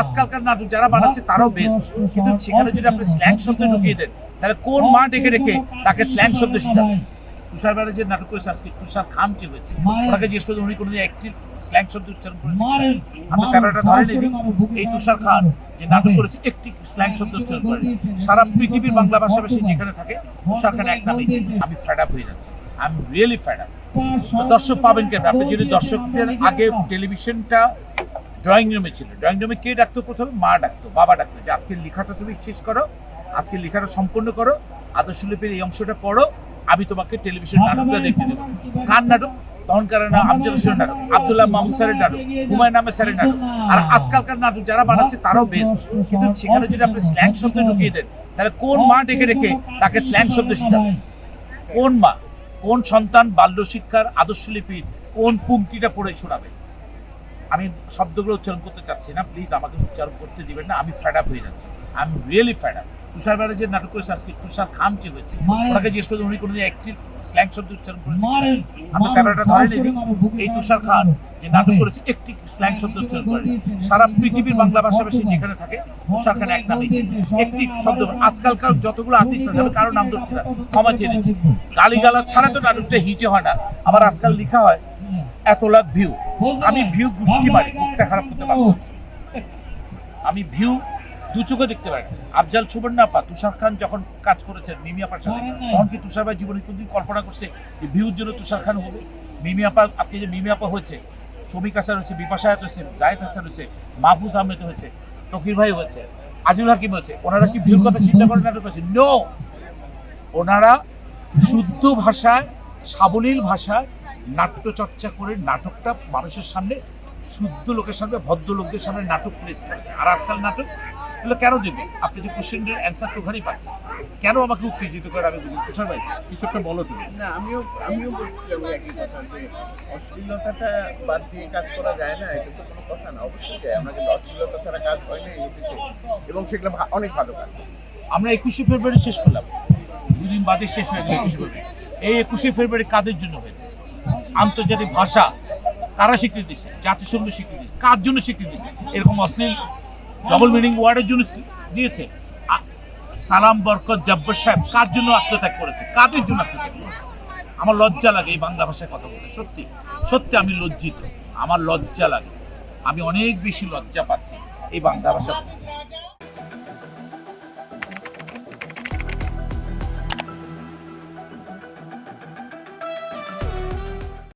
আজকালকার নাটক যারা বানাচ্ছে তারাও বেস্ট কিন্তু সেখানে যদি আপনি স্ল্যাং শব্দ ঢুকিয়ে দেন তাহলে কোন মা ডেকে রেখে তাকে স্ল্যাং শব্দ শেখাবে? তুষার যে নাটক করেছে আজকে তুষার খামচে হয়েছে। ওনাকে জিজ্ঞেস করতে উনি কোনোদিন একটি স্ল্যাং শব্দ উচ্চারণ করেছে আপনি ক্যামেরাটা ধরে নিন এই তুষার খান যে নাটক করেছে একটি স্ল্যাং শব্দ উচ্চারণ করে সারা পৃথিবীর বাংলা ভাষাভাষী যেখানে থাকে তুষার খান এক নামেই আমি ফ্যাড আপ হয়ে যাচ্ছি। I am really fed up দর্শক পাবেন কেন? আপনি যদি দর্শকদের আগে টেলিভিশনটা ড্রয়িং রুমে ছিল। ড্রয়িং রুমে কে ডাকতো প্রথমে? মা ডাকতো বাবা ডাকতো যে আজকের লেখাটা তুমি শেষ করো আজকে লেখাটা সম্পূর্ণ করো আদর্শ লিপির এই অংশটা পড়ো আমি তোমাকে টেলিভিশন নাটকটা দেখতে দেবো। কার নাটক? তখনকার নাম আমজাদ হোসেন নাটক। আব্দুল্লাহ মাহমুদ স্যারের নাটক। হুমায়ুন আহমেদ স্যারের নাটক। আর আজকালকার নাটক যারা বানাচ্ছে তারাও বেস্ট কিন্তু সেখানে যদি আপনি স্ল্যাং শব্দ ঢুকিয়ে দেন তাহলে কোন মা ডেকে রেখে তাকে স্ল্যাং শব্দ শেখাবে কোন মা কোন সন্তান বাল্য শিক্ষার আদর্শ লিপির কোন পুংটিটা পড়ে শোনাবে? আমি শব্দগুলো উচ্চারণ করতে চাচ্ছি না প্লিজ আমাকে উচ্চারণ করতে দিবেন না আমি ফ্যাড আপ হয়ে যাচ্ছি। I am really fed up Tushar যে নাটক করেছে আজকে তুষার খামচে হয়েছে ওনাকে জিজ্ঞেস করতে উনি কোনোদিন একটি স্ল্যাং শব্দ উচ্চারণ করেছে। আপনি ক্যামেরাটা ধরে নিন এই তুষার খান যে নাটক করেছে একটি স্ল্যাং শব্দ উচ্চারণ করে। সারা পৃথিবীর বাংলা ভাষাভাষী যেখানে থাকে তুষার খান এক নামে একটি শব্দ আজকালকার যতগুলো আর্টিস্ট আছে আমি কারও নাম ধরছি না। ক্ষমা চেয়ে নিচ্ছি। গালিগালা ছাড়া তো নাটকটা হিটে হয় না। আবার আজকাল লেখা হয় এত লাখ ভিউ আমি ভিউ গুষ্টি মারি মুখটা খারাপ করতে পারব আমি ভিউ দু চোখে দেখতে পারি আফজাল সুবর্ণা আপা তুষার খান যখন কাজ করেছেন মিমি আপার সাথে তখন কি তুষার ভাই জীবনে কোনদিন কল্পনা করছে যে ভিউর জন্য তুষার খান হবে? মিমি আপা আজকে যে মিমি আপা হয়েছে শ্রমিক হাসান হয়েছে বিপাশা হায়াত হয়েছে জাহেদ হাসান হয়েছে মাহফুজ আহমেদ হয়েছে তকির ভাই হয়েছে আজিল হাকিম হয়েছে ওনারা কি ভিউর কথা চিন্তা করে নাটক করেছে নো ওনারা শুদ্ধ ভাষায় সাবলীল ভাষায় নাট্য চর্চা করে নাটকটা মানুষের সামনে শুদ্ধ লোকের সামনে ভদ্র লোকদের সামনে নাটক প্লেস করেছে। আর আজকাল নাটক এগুলো কেন দেবে? আপনি যে কোশ্চেনের অ্যান্সার তো ওখানেই পাচ্ছেন। কেন আমাকে উত্তেজিত করে আমি বুঝি তুষার ভাই কিছু একটা বলো তুমি। না আমিও আমিও বলছিলাম একই কথা যে অশ্লীলতাটা বাদ দিয়ে কাজ করা যায় না এটা তো কোনো কথা না। অবশ্যই যায়। আমরা কিন্তু অশ্লীলতা ছাড়া কাজ হয় না এবং সেগুলো অনেক ভালো কাজ। আমরা একুশে ফেব্রুয়ারি শেষ করলাম। দুদিন বাদে শেষ হয়ে গেল একুশে ফেব্রুয়ারি। এই একুশে ফেব্রুয়ারি কাদের জন্য হয়েছে? আন্তর্জাতিক ভাষা কারা স্বীকৃতি দিচ্ছে জাতিসংঘ স্বীকৃতি দিচ্ছে কার জন্য স্বীকৃতি দিচ্ছে এরকম অশ্লীল ডবল মিনিং ওয়ার্ডের জন্য দিয়েছে। সালাম, বরকত, জব্বর সাহেব, কার জন্য আত্মত্যাগ করেছে? কাদের জন্য আত্মত্যাগ করেছে? আমার লজ্জা লাগে এই বাংলা ভাষায় কথা বলতে। সত্যি সত্যি আমি লজ্জিত। আমার লজ্জা লাগে। আমি অনেক বেশি লজ্জা পাচ্ছি এই বাংলা ভাষা